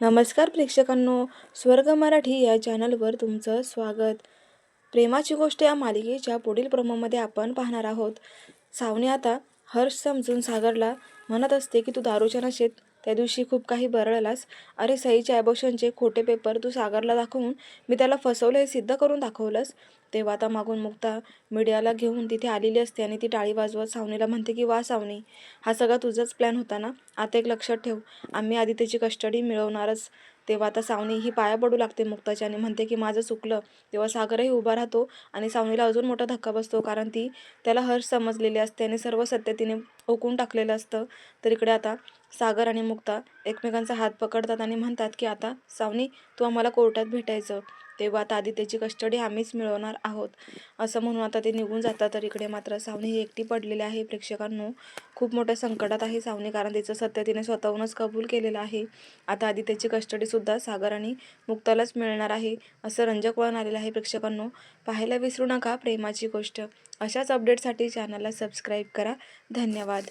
नमस्कार प्रेक्षकांनो स्वर्ग मराठी या चॅनलवर तुमचं स्वागत. प्रेमाची गोष्ट या मालिकेच्या पुढील प्रमामध्ये आपण पाहणार आहोत. सावनी आता हर्ष समजून सागरला म्हणत असते की तू दारूच्या नशेत त्या दिवशी खूप काही बरळलास. अरे सईच्या ॲबोशनचे खोटे पेपर तू सागरला दाखवून मी त्याला फसवलं हे सिद्ध करून दाखवलंस. तेव्हा आता मागून मुक्ता मीडियाला घेऊन तिथे आलेली असते आणि ती टाळी वाजवत सावनीला म्हणते की वा सावनी हा सगळा तुझाच प्लॅन होता ना? आता एक लक्षात ठेव आम्ही आधी त्याची कस्टडी मिळवणारच. तेव्हा आता सावनी ही पाया पडू लागते मुक्ताची आणि म्हणते की माझं चुकलं. तेव्हा सागरही उभा राहतो आणि सावनीला अजून मोठा धक्का बसतो कारण ती त्याला हर्ष समजलेली असते आणि सर्व सत्य तिने ओकून टाकलेलं असतं. तर इकडे आता सागर आणि मुक्ता एकमेकांचा हात पकडतात आणि म्हणतात की आता सावनी तू आम्हाला कोर्टात भेटायचं. तेव्हा आता आधी त्याची कस्टडी आम्हीच मिळवणार आहोत. असं म्हणून आता ते निघून जातात तर इकडे मात्र सावनी ही एकटी पडलेली आहे. प्रेक्षकांनो खूप मोठ्या संकटात आहे सावनी कारण तिचं सत्य तिने स्वतःहूनच कबूल केलेलं आहे. आता आधी त्याची कस्टडीसुद्धा सागर आणि मुक्तालाच मिळणार आहे असं रंजक वळण आलेलं आहे प्रेक्षकांनो. पाहायला विसरू नका प्रेमाची गोष्ट. अशाच अपडेटसाठी चॅनलला सबस्क्राईब करा. धन्यवाद.